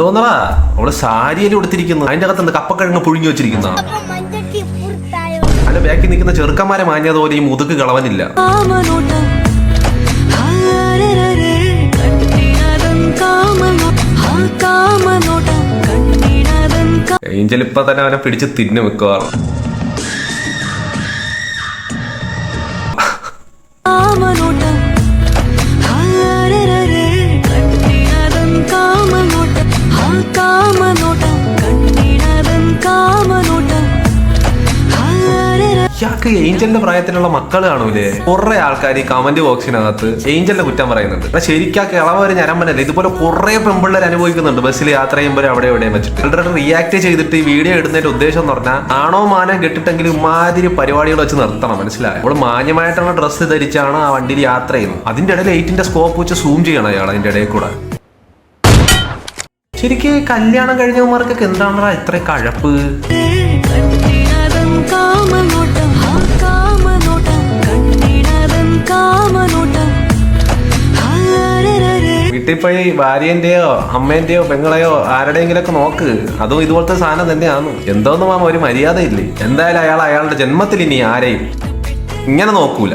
അവൾ സാരിയല്ലേ കൊടുത്തിരിക്കുന്നു അതിന്റെ അകത്ത് എന്താ കപ്പക്കിഴങ്ങ് പുഴുങ്ങി വെച്ചിരിക്കുന്ന? അല്ല ബാക്കിൽ നിൽക്കുന്ന ചെറുക്കന്മാരെ മാഞ്ഞതുപോലെ ഈ മുതുക്ക് കളവനില്ല. ഏഞ്ചലിപ്പ തന്നെ അവനെ പിടിച്ച് തിന്നു മിക്കവാറും കാമനോട്ടം ഏഞ്ചലിന്റെ പ്രായത്തിലുള്ള മക്കൾ കാണൂലേ? കുറെ ആൾക്കാർ ഈ കമന്റ് ബോക്സിനകത്ത് ഏഞ്ചലിന്റെ കുറ്റം പറയുന്നുണ്ട്. ശരിക്കും ആ വരെ ഞാൻ ഞരമ്പനല്ല ഇതുപോലെ കുറെ പെമ്പിള്ളേർ അനുഭവിക്കുന്നുണ്ട്. ബസ്സിൽ യാത്ര ചെയ്യുമ്പോൾ അവിടെ എവിടെയും വെച്ചിട്ട്. അവരുടെ റിയാക്ട് ചെയ്തിട്ട് ഈ വീഡിയോ ഇടുന്നതിന്റെ ഉദ്ദേശം എന്ന് പറഞ്ഞാൽ ആണോ മാനം കെട്ടിട്ടെങ്കിലും ഇമാതിരി പരിപാടികൾ വെച്ച് നിർത്തണം മനസ്സിലായി? നമ്മൾ മാന്യമായിട്ടുള്ള ഡ്രസ്സ് ധരിച്ചാണ് ആ വണ്ടിയിൽ യാത്ര ചെയ്യുന്നത്. അതിന്റെ ഇടയിൽ എയ്റ്റിന്റെ സ്കോപ്പ് വെച്ച് സൂം ചെയ്യണം അയാൾ അതിന്റെ ഇടയിൽ കൂടെ. ശരിക്കും കല്യാണം കഴിഞ്ഞവന്മാർക്കൊക്കെ എന്താണടാ ഇത്ര കഴപ്പ്? വീട്ടിൽ പോയി ഭാര്യന്റെയോ അമ്മേന്റെയോ പെങ്ങളെയോ ആരുടെയെങ്കിലും ഒക്കെ നോക്ക്. അതും ഇതുപോലത്തെ സാധനം തന്നെയാണ്. എന്തോന്ന് മാമ ഒരു മര്യാദ ഇല്ലേ എന്തായാലും അയാൾ അയാളുടെ ജന്മത്തിൽ ഇനി ആരെയും ഇങ്ങനെ നോക്കൂല.